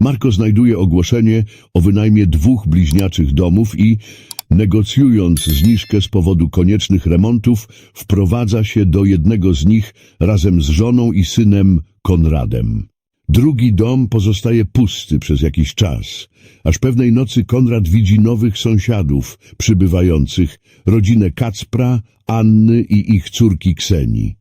Marko znajduje ogłoszenie o wynajmie dwóch bliźniaczych domów i, negocjując zniżkę z powodu koniecznych remontów, wprowadza się do jednego z nich razem z żoną i synem Konradem. Drugi dom pozostaje pusty przez jakiś czas, aż pewnej nocy Konrad widzi nowych sąsiadów przybywających, rodzinę Kacpra, Anny i ich córki Ksenii.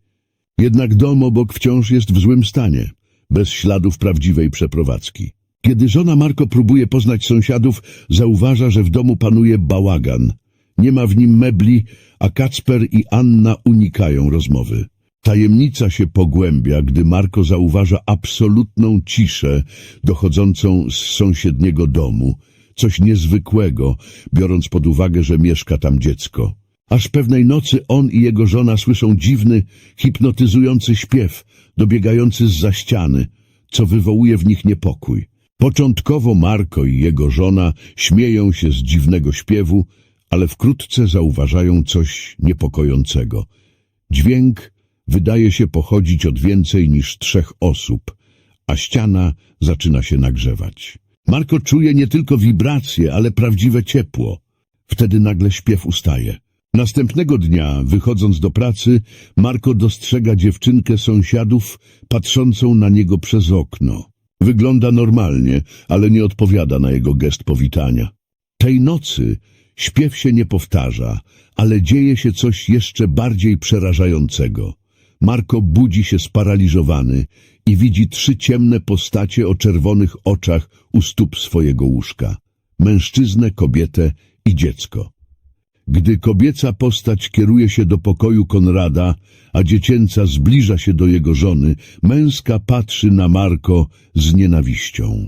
Jednak dom obok wciąż jest w złym stanie, bez śladów prawdziwej przeprowadzki. Kiedy żona Marko próbuje poznać sąsiadów, zauważa, że w domu panuje bałagan. Nie ma w nim mebli, a Kacper i Anna unikają rozmowy. Tajemnica się pogłębia, gdy Marko zauważa absolutną ciszę dochodzącą z sąsiedniego domu. Coś niezwykłego, biorąc pod uwagę, że mieszka tam dziecko. Aż pewnej nocy on i jego żona słyszą dziwny, hipnotyzujący śpiew, dobiegający z za ściany, co wywołuje w nich niepokój. Początkowo Marko i jego żona śmieją się z dziwnego śpiewu, ale wkrótce zauważają coś niepokojącego. Dźwięk wydaje się pochodzić od więcej niż trzech osób, a ściana zaczyna się nagrzewać. Marko czuje nie tylko wibracje, ale prawdziwe ciepło. Wtedy nagle śpiew ustaje. Następnego dnia, wychodząc do pracy, Marko dostrzega dziewczynkę sąsiadów patrzącą na niego przez okno. Wygląda normalnie, ale nie odpowiada na jego gest powitania. Tej nocy śpiew się nie powtarza, ale dzieje się coś jeszcze bardziej przerażającego. Marko budzi się sparaliżowany i widzi trzy ciemne postacie o czerwonych oczach u stóp swojego łóżka. Mężczyznę, kobietę i dziecko. Gdy kobieca postać kieruje się do pokoju Konrada, a dziecięca zbliża się do jego żony, męska patrzy na Marko z nienawiścią.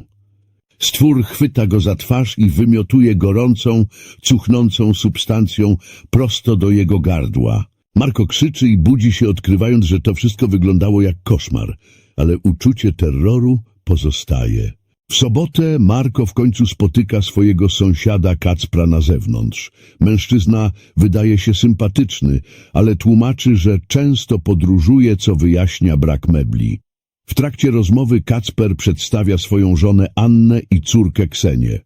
Stwór chwyta go za twarz i wymiotuje gorącą, cuchnącą substancją prosto do jego gardła. Marko krzyczy i budzi się, odkrywając, że to wszystko wyglądało jak koszmar, ale uczucie terroru pozostaje. W sobotę Marko w końcu spotyka swojego sąsiada Kacpra na zewnątrz. Mężczyzna wydaje się sympatyczny, ale tłumaczy, że często podróżuje, co wyjaśnia brak mebli. W trakcie rozmowy Kacper przedstawia swoją żonę Annę i córkę Ksenię.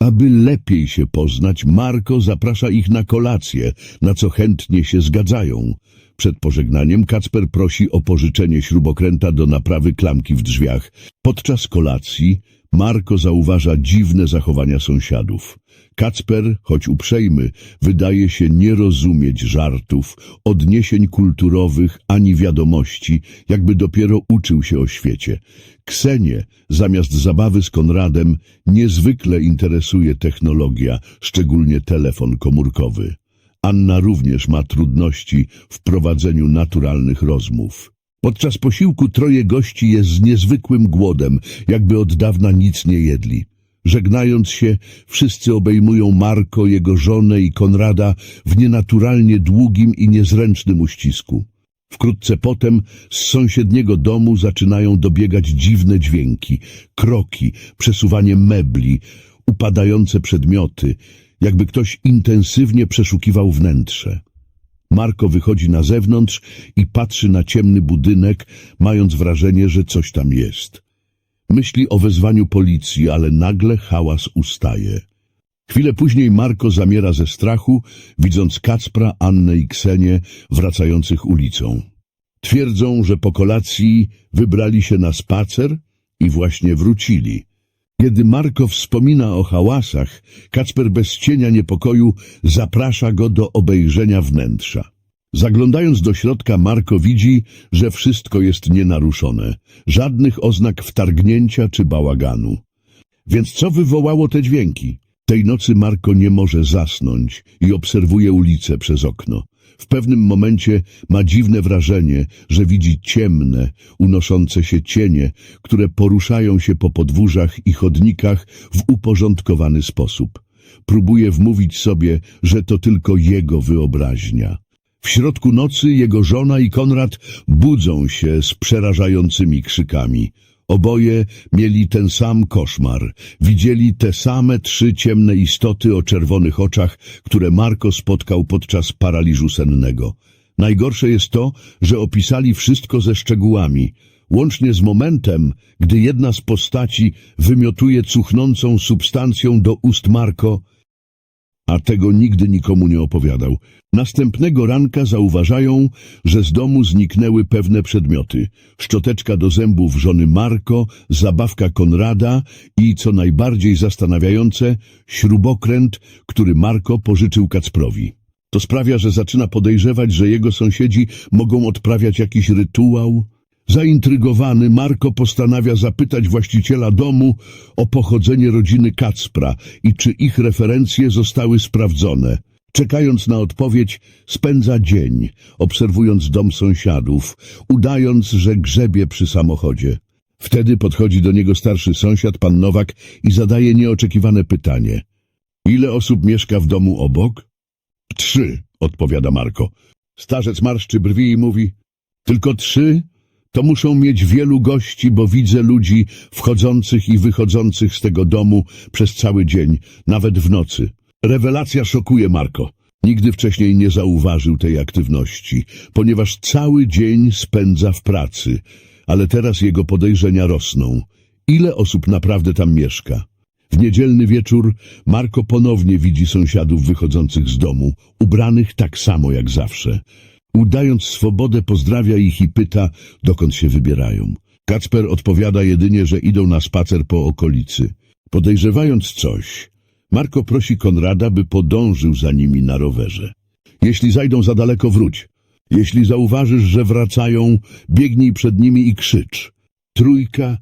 Aby lepiej się poznać, Marko zaprasza ich na kolację, na co chętnie się zgadzają. Przed pożegnaniem Kacper prosi o pożyczenie śrubokręta do naprawy klamki w drzwiach. Podczas kolacji Marko zauważa dziwne zachowania sąsiadów. Kacper, choć uprzejmy, wydaje się nie rozumieć żartów, odniesień kulturowych ani wiadomości, jakby dopiero uczył się o świecie. Ksenię, zamiast zabawy z Konradem, niezwykle interesuje technologia, szczególnie telefon komórkowy. Anna również ma trudności w prowadzeniu naturalnych rozmów. Podczas posiłku troje gości jest z niezwykłym głodem, jakby od dawna nic nie jedli. Żegnając się, wszyscy obejmują Marko, jego żonę i Konrada w nienaturalnie długim i niezręcznym uścisku. Wkrótce potem z sąsiedniego domu zaczynają dobiegać dziwne dźwięki, kroki, przesuwanie mebli, upadające przedmioty, jakby ktoś intensywnie przeszukiwał wnętrze. Marko wychodzi na zewnątrz i patrzy na ciemny budynek, mając wrażenie, że coś tam jest. Myśli o wezwaniu policji, ale nagle hałas ustaje. Chwilę później Marko zamiera ze strachu, widząc Kacpra, Annę i Ksenię wracających ulicą. Twierdzą, że po kolacji wybrali się na spacer i właśnie wrócili. Kiedy Marko wspomina o hałasach, Kacper bez cienia niepokoju zaprasza go do obejrzenia wnętrza. Zaglądając do środka, Marko widzi, że wszystko jest nienaruszone, żadnych oznak wtargnięcia czy bałaganu. Więc co wywołało te dźwięki? Tej nocy Marko nie może zasnąć i obserwuje ulicę przez okno. W pewnym momencie ma dziwne wrażenie, że widzi ciemne, unoszące się cienie, które poruszają się po podwórzach i chodnikach w uporządkowany sposób. Próbuje wmówić sobie, że to tylko jego wyobraźnia. W środku nocy jego żona i Konrad budzą się z przerażającymi krzykami. Oboje mieli ten sam koszmar. Widzieli te same trzy ciemne istoty o czerwonych oczach, które Marko spotkał podczas paraliżu sennego. Najgorsze jest to, że opisali wszystko ze szczegółami. łącznie z momentem, gdy jedna z postaci wymiotuje cuchnącą substancją do ust Marko, a tego nigdy nikomu nie opowiadał. Następnego ranka zauważają, że z domu zniknęły pewne przedmioty. Szczoteczka do zębów żony Marko, zabawka Konrada i, co najbardziej zastanawiające, śrubokręt, który Marko pożyczył Kacprowi. To sprawia, że zaczyna podejrzewać, że jego sąsiedzi mogą odprawiać jakiś rytuał. Zaintrygowany, Marko postanawia zapytać właściciela domu o pochodzenie rodziny Kacpra i czy ich referencje zostały sprawdzone. Czekając na odpowiedź, spędza dzień, obserwując dom sąsiadów, udając, że grzebie przy samochodzie. Wtedy podchodzi do niego starszy sąsiad, pan Nowak, i zadaje nieoczekiwane pytanie. Ile osób mieszka w domu obok? Trzy, odpowiada Marko. Starzec marszczy brwi i mówi, tylko trzy? To muszą mieć wielu gości, bo widzę ludzi wchodzących i wychodzących z tego domu przez cały dzień, nawet w nocy. Rewelacja szokuje Marko. Nigdy wcześniej nie zauważył tej aktywności, ponieważ cały dzień spędza w pracy, ale teraz jego podejrzenia rosną. Ile osób naprawdę tam mieszka? W niedzielny wieczór Marko ponownie widzi sąsiadów wychodzących z domu, ubranych tak samo jak zawsze. Udając swobodę, pozdrawia ich i pyta, dokąd się wybierają. Kacper odpowiada jedynie, że idą na spacer po okolicy. Podejrzewając coś, Marko prosi Konrada, by podążył za nimi na rowerze. Jeśli zajdą za daleko, wróć. Jeśli zauważysz, że wracają, biegnij przed nimi i krzycz. Trójka,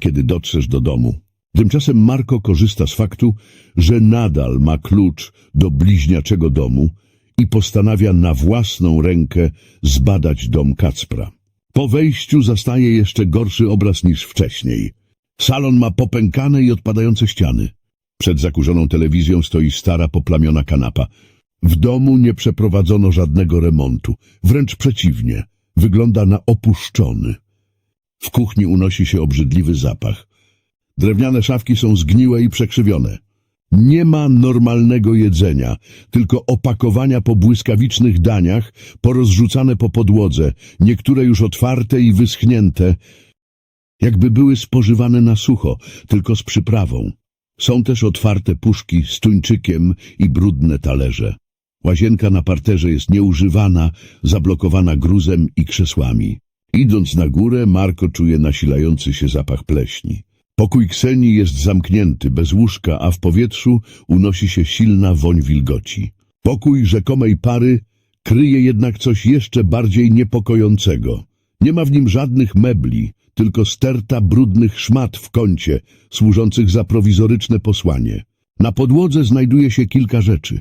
kiedy dotrzesz do domu. Tymczasem Marko korzysta z faktu, że nadal ma klucz do bliźniaczego domu i postanawia na własną rękę zbadać dom Kacpra. Po wejściu zastaje jeszcze gorszy obraz niż wcześniej. Salon ma popękane i odpadające ściany. Przed zakurzoną telewizją stoi stara, poplamiona kanapa. W domu nie przeprowadzono żadnego remontu. Wręcz przeciwnie, wygląda na opuszczony. W kuchni unosi się obrzydliwy zapach. Drewniane szafki są zgniłe i przekrzywione. Nie ma normalnego jedzenia, tylko opakowania po błyskawicznych daniach, porozrzucane po podłodze, niektóre już otwarte i wyschnięte, jakby były spożywane na sucho, tylko z przyprawą. Są też otwarte puszki z tuńczykiem i brudne talerze. Łazienka na parterze jest nieużywana, zablokowana gruzem i krzesłami. Idąc na górę, Marko czuje nasilający się zapach pleśni. Pokój Ksenii jest zamknięty, bez łóżka, a w powietrzu unosi się silna woń wilgoci. Pokój rzekomej pary kryje jednak coś jeszcze bardziej niepokojącego. Nie ma w nim żadnych mebli, tylko sterta brudnych szmat w kącie, służących za prowizoryczne posłanie. Na podłodze znajduje się kilka rzeczy.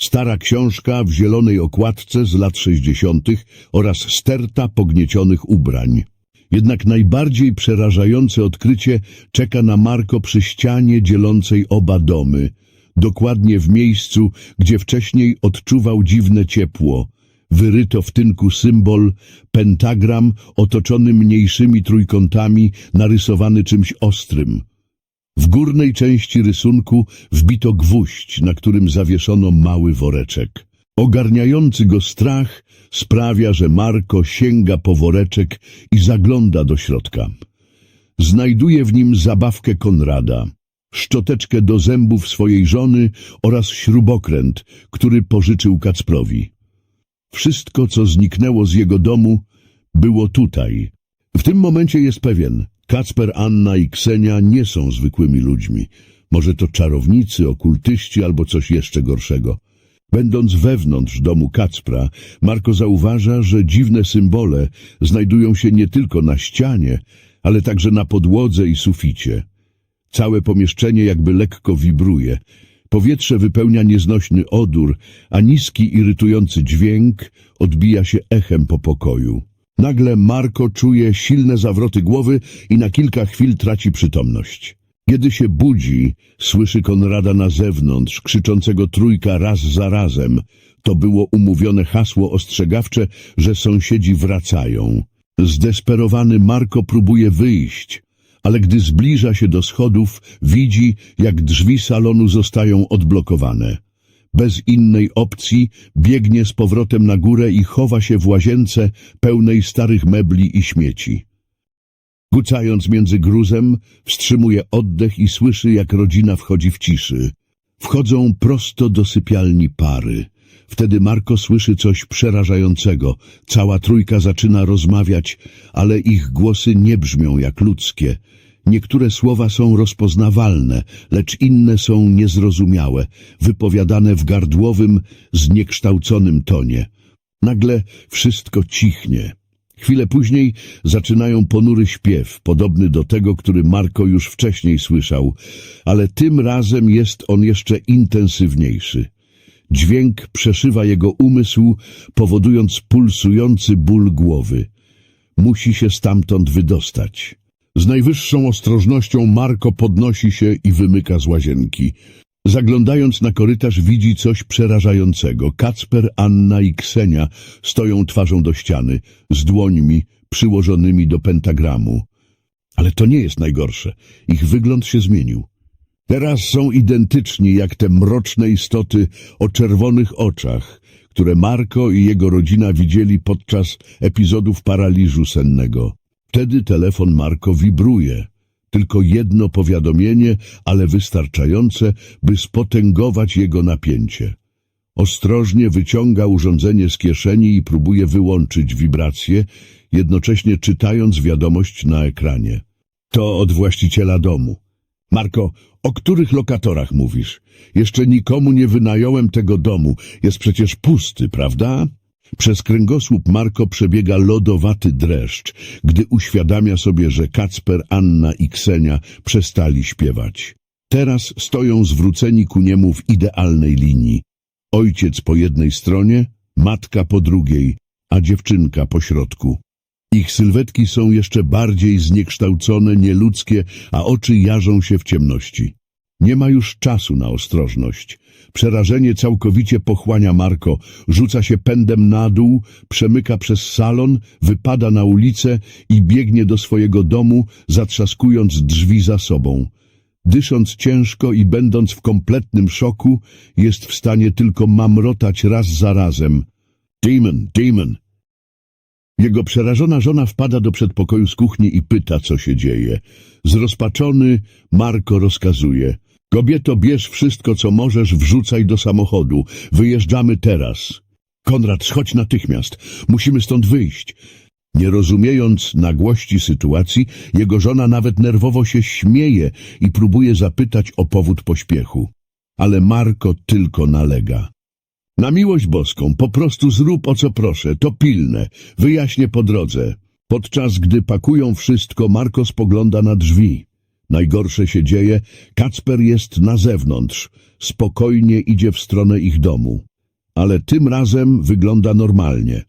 Stara książka w zielonej okładce z lat sześćdziesiątych oraz sterta pogniecionych ubrań. Jednak najbardziej przerażające odkrycie czeka na Marko przy ścianie dzielącej oba domy, dokładnie w miejscu, gdzie wcześniej odczuwał dziwne ciepło. Wyryto w tynku symbol, pentagram otoczony mniejszymi trójkątami, narysowany czymś ostrym. W górnej części rysunku wbito gwóźdź, na którym zawieszono mały woreczek. Ogarniający go strach sprawia, że Marko sięga po woreczek i zagląda do środka. Znajduje w nim zabawkę Konrada, szczoteczkę do zębów swojej żony oraz śrubokręt, który pożyczył Kacprowi. Wszystko, co zniknęło z jego domu, było tutaj. W tym momencie jest pewien, Kacper, Anna i Ksenia nie są zwykłymi ludźmi. Może to czarownicy, okultyści albo coś jeszcze gorszego. Będąc wewnątrz domu Kacpra, Marko zauważa, że dziwne symbole znajdują się nie tylko na ścianie, ale także na podłodze i suficie. Całe pomieszczenie jakby lekko wibruje. Powietrze wypełnia nieznośny odór, a niski, irytujący dźwięk odbija się echem po pokoju. Nagle Marko czuje silne zawroty głowy i na kilka chwil traci przytomność. Kiedy się budzi, słyszy Konrada na zewnątrz, krzyczącego trójka raz za razem. To było umówione hasło ostrzegawcze, że sąsiedzi wracają. Zdesperowany Marko próbuje wyjść, ale gdy zbliża się do schodów, widzi, jak drzwi salonu zostają odblokowane. Bez innej opcji biegnie z powrotem na górę i chowa się w łazience pełnej starych mebli i śmieci. Gucając między gruzem, wstrzymuje oddech i słyszy, jak rodzina wchodzi w ciszy. Wchodzą prosto do sypialni pary. Wtedy Marko słyszy coś przerażającego. Cała trójka zaczyna rozmawiać, ale ich głosy nie brzmią jak ludzkie. Niektóre słowa są rozpoznawalne, lecz inne są niezrozumiałe, wypowiadane w gardłowym, zniekształconym tonie. Nagle wszystko cichnie. Chwilę później zaczynają ponury śpiew, podobny do tego, który Marko już wcześniej słyszał, ale tym razem jest on jeszcze intensywniejszy. Dźwięk przeszywa jego umysł, powodując pulsujący ból głowy. Musi się stamtąd wydostać. Z najwyższą ostrożnością Marko podnosi się i wymyka z łazienki. Zaglądając na korytarz widzi coś przerażającego. Kacper, Anna i Ksenia stoją twarzą do ściany, z dłońmi przyłożonymi do pentagramu. Ale to nie jest najgorsze. Ich wygląd się zmienił. Teraz są identyczni jak te mroczne istoty o czerwonych oczach, które Marko i jego rodzina widzieli podczas epizodów paraliżu sennego. Wtedy telefon Marko wibruje. Tylko jedno powiadomienie, ale wystarczające, by spotęgować jego napięcie. Ostrożnie wyciąga urządzenie z kieszeni i próbuje wyłączyć wibrację, jednocześnie czytając wiadomość na ekranie. To od właściciela domu. Marko, o których lokatorach mówisz? Jeszcze nikomu nie wynająłem tego domu. Jest przecież pusty, prawda? Przez kręgosłup Marko przebiega lodowaty dreszcz, gdy uświadamia sobie, że Kacper, Anna i Ksenia przestali śpiewać. Teraz stoją zwróceni ku niemu w idealnej linii. Ojciec po jednej stronie, matka po drugiej, a dziewczynka po środku. Ich sylwetki są jeszcze bardziej zniekształcone, nieludzkie, a oczy jarzą się w ciemności. Nie ma już czasu na ostrożność. Przerażenie całkowicie pochłania Marko, rzuca się pędem na dół, przemyka przez salon, wypada na ulicę i biegnie do swojego domu, zatrzaskując drzwi za sobą. Dysząc ciężko i będąc w kompletnym szoku, jest w stanie tylko mamrotać raz za razem. Demon, demon! Jego przerażona żona wpada do przedpokoju z kuchni i pyta, co się dzieje. Zrozpaczony, Marko rozkazuje. Kobieto, bierz wszystko, co możesz, wrzucaj do samochodu. Wyjeżdżamy teraz. Konrad, schodź natychmiast. Musimy stąd wyjść. Nie rozumiejąc nagłości sytuacji, jego żona nawet nerwowo się śmieje i próbuje zapytać o powód pośpiechu. Ale Marko tylko nalega. Na miłość boską, po prostu zrób o co proszę, to pilne, wyjaśnię po drodze. Podczas gdy pakują wszystko, Marko spogląda na drzwi. Najgorsze się dzieje, Kacper jest na zewnątrz, spokojnie idzie w stronę ich domu. Ale tym razem wygląda normalnie.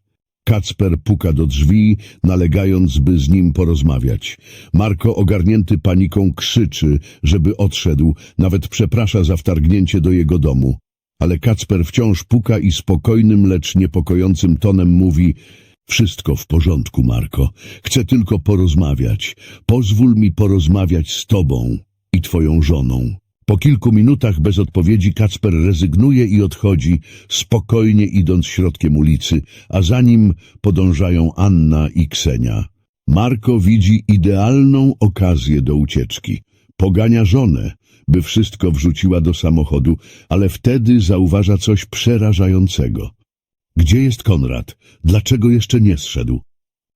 Kacper puka do drzwi, nalegając, by z nim porozmawiać. Marko, ogarnięty paniką, krzyczy, żeby odszedł, nawet przeprasza za wtargnięcie do jego domu. Ale Kacper wciąż puka i spokojnym, lecz niepokojącym tonem mówi Wszystko w porządku, Marko. Chcę tylko porozmawiać. Pozwól mi porozmawiać z tobą i twoją żoną. Po kilku minutach bez odpowiedzi Kacper rezygnuje i odchodzi, spokojnie idąc środkiem ulicy, a za nim podążają Anna i Ksenia. Marko widzi idealną okazję do ucieczki. Pogania żonę, by wszystko wrzuciła do samochodu, ale wtedy zauważa coś przerażającego. Gdzie jest Konrad? Dlaczego jeszcze nie zszedł?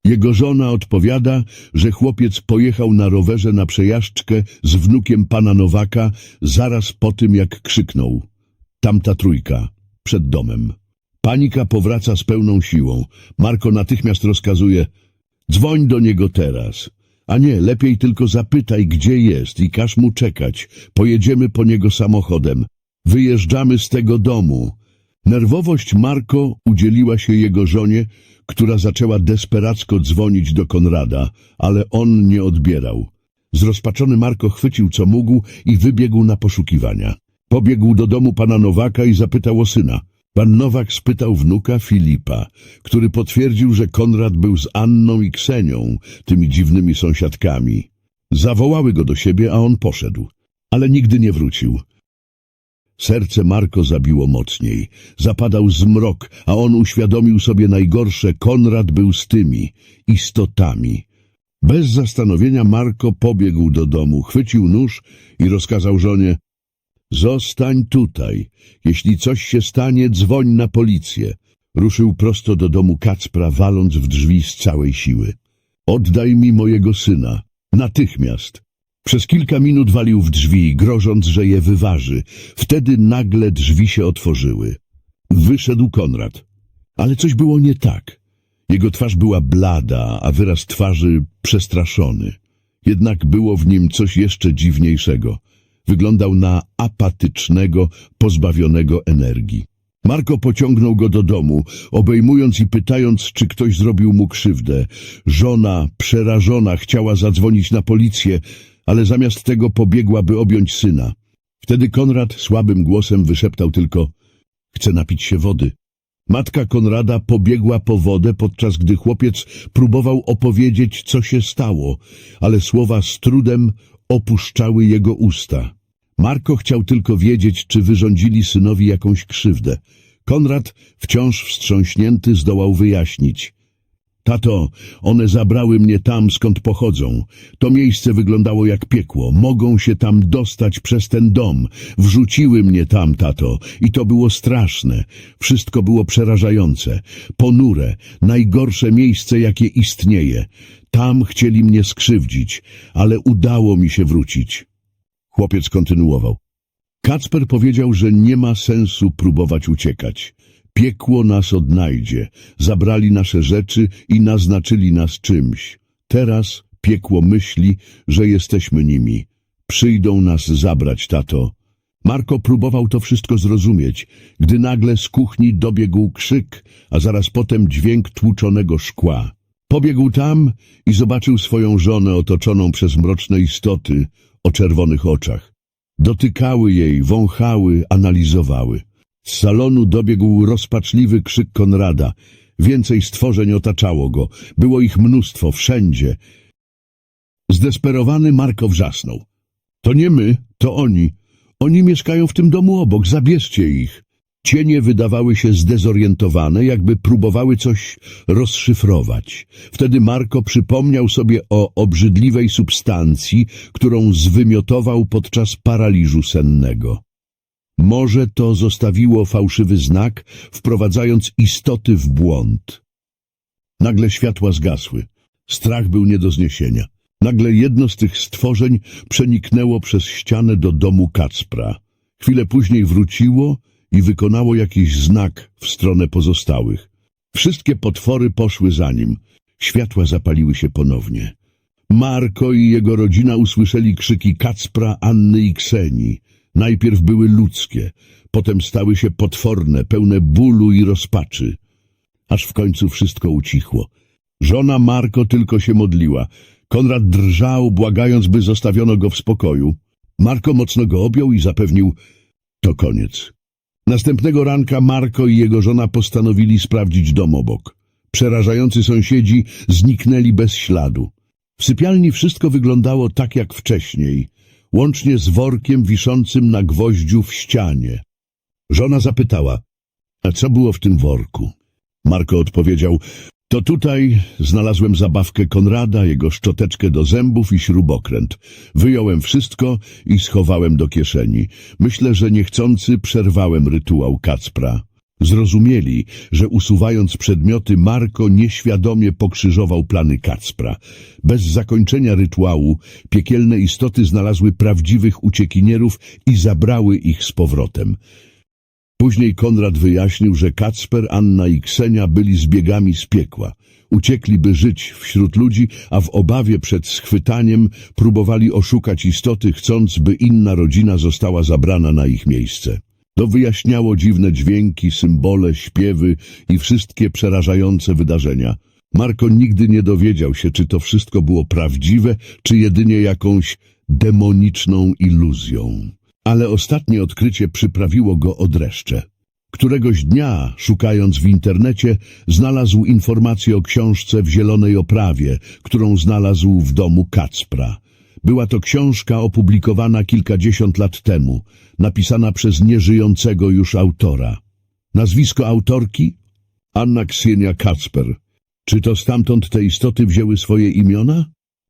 Jego żona odpowiada, że chłopiec pojechał na rowerze na przejażdżkę z wnukiem pana Nowaka zaraz po tym, jak krzyknął. Tamta trójka, przed domem. Panika powraca z pełną siłą. Marko natychmiast rozkazuje, dzwoń do niego teraz. A nie, lepiej tylko zapytaj, gdzie jest i każ mu czekać. Pojedziemy po niego samochodem. Wyjeżdżamy z tego domu. Nerwowość Marko udzieliła się jego żonie, która zaczęła desperacko dzwonić do Konrada, ale on nie odbierał. Zrozpaczony Marko chwycił co mógł i wybiegł na poszukiwania. Pobiegł do domu pana Nowaka i zapytał o syna. Pan Nowak spytał wnuka Filipa, który potwierdził, że Konrad był z Anną i Ksenią, tymi dziwnymi sąsiadkami. Zawołały go do siebie, a on poszedł, ale nigdy nie wrócił. Serce Marko zabiło mocniej. Zapadał zmrok, a on uświadomił sobie najgorsze. Konrad był z tymi istotami. Bez zastanowienia Marko pobiegł do domu, chwycił nóż i rozkazał żonie Zostań tutaj. Jeśli coś się stanie, dzwoń na policję. Ruszył prosto do domu Kacpra, waląc w drzwi z całej siły. Oddaj mi mojego syna. Natychmiast. Przez kilka minut walił w drzwi, grożąc, że je wyważy. Wtedy nagle drzwi się otworzyły. Wyszedł Konrad. Ale coś było nie tak. Jego twarz była blada, a wyraz twarzy przestraszony. Jednak było w nim coś jeszcze dziwniejszego. Wyglądał na apatycznego, pozbawionego energii. Marko pociągnął go do domu, obejmując i pytając, czy ktoś zrobił mu krzywdę. Żona, przerażona, chciała zadzwonić na policję, ale zamiast tego pobiegła, by objąć syna. Wtedy Konrad słabym głosem wyszeptał tylko – chce napić się wody. Matka Konrada pobiegła po wodę, podczas gdy chłopiec próbował opowiedzieć, co się stało, ale słowa z trudem opuszczały jego usta. Marko chciał tylko wiedzieć, czy wyrządzili synowi jakąś krzywdę. Konrad, wciąż wstrząśnięty, zdołał wyjaśnić. Tato, one zabrały mnie tam, skąd pochodzą. To miejsce wyglądało jak piekło. Mogą się tam dostać przez ten dom. Wrzuciły mnie tam, tato, i to było straszne. Wszystko było przerażające. Ponure, najgorsze miejsce, jakie istnieje. Tam chcieli mnie skrzywdzić, ale udało mi się wrócić. Chłopiec kontynuował. Kacper powiedział, że nie ma sensu próbować uciekać. Piekło nas odnajdzie. Zabrali nasze rzeczy i naznaczyli nas czymś. Teraz piekło myśli, że jesteśmy nimi. Przyjdą nas zabrać, tato. Marko próbował to wszystko zrozumieć, gdy nagle z kuchni dobiegł krzyk, a zaraz potem dźwięk tłuczonego szkła. Pobiegł tam i zobaczył swoją żonę otoczoną przez mroczne istoty o czerwonych oczach. Dotykały jej, wąchały, analizowały. Z salonu dobiegł rozpaczliwy krzyk Konrada. Więcej stworzeń otaczało go. Było ich mnóstwo, wszędzie. Zdesperowany Marko wrzasnął. To nie my, to oni. Oni mieszkają w tym domu obok, zabierzcie ich. Cienie wydawały się zdezorientowane, jakby próbowały coś rozszyfrować. Wtedy Marko przypomniał sobie o obrzydliwej substancji, którą zwymiotował podczas paraliżu sennego. Może to zostawiło fałszywy znak, wprowadzając istoty w błąd. Nagle światła zgasły. Strach był nie do zniesienia. Nagle jedno z tych stworzeń przeniknęło przez ścianę do domu Kacpra. Chwilę później wróciło i wykonało jakiś znak w stronę pozostałych. Wszystkie potwory poszły za nim. Światła zapaliły się ponownie. Marko i jego rodzina usłyszeli krzyki Kacpra, Anny i Ksenii. Najpierw były ludzkie, potem stały się potworne, pełne bólu i rozpaczy. Aż w końcu wszystko ucichło. Żona Marko tylko się modliła. Konrad drżał, błagając, by zostawiono go w spokoju. Marko mocno go objął i zapewnił, to koniec. Następnego ranka Marko i jego żona postanowili sprawdzić dom obok. Przerażający sąsiedzi zniknęli bez śladu. W sypialni wszystko wyglądało tak jak wcześniej, łącznie z workiem wiszącym na gwoździu w ścianie. Żona zapytała, a co było w tym worku? Marko odpowiedział, to tutaj znalazłem zabawkę Konrada, jego szczoteczkę do zębów i śrubokręt. Wyjąłem wszystko i schowałem do kieszeni. Myślę, że niechcący przerwałem rytuał Kacpra. Zrozumieli, że usuwając przedmioty Marko nieświadomie pokrzyżował plany Kacpra. Bez zakończenia rytuału piekielne istoty znalazły prawdziwych uciekinierów i zabrały ich z powrotem. Później Konrad wyjaśnił, że Kacper, Anna i Ksenia byli zbiegami z piekła. Uciekli, by żyć wśród ludzi, a w obawie przed schwytaniem próbowali oszukać istoty, chcąc, by inna rodzina została zabrana na ich miejsce. To wyjaśniało dziwne dźwięki, symbole, śpiewy i wszystkie przerażające wydarzenia. Marko nigdy nie dowiedział się, czy to wszystko było prawdziwe, czy jedynie jakąś demoniczną iluzją. Ale ostatnie odkrycie przyprawiło go o dreszcze. Któregoś dnia, szukając w internecie, znalazł informację o książce w zielonej oprawie, którą znalazł w domu Kacpra. Była to książka opublikowana kilkadziesiąt lat temu, napisana przez nieżyjącego już autora. Nazwisko autorki? Anna Ksienia Kacper. Czy to stamtąd te istoty wzięły swoje imiona?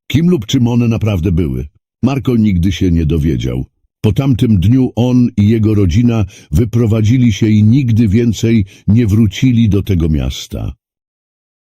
kim lub czym one naprawdę były. Marko nigdy się nie dowiedział. Po tamtym dniu on i jego rodzina wyprowadzili się i nigdy więcej nie wrócili do tego miasta.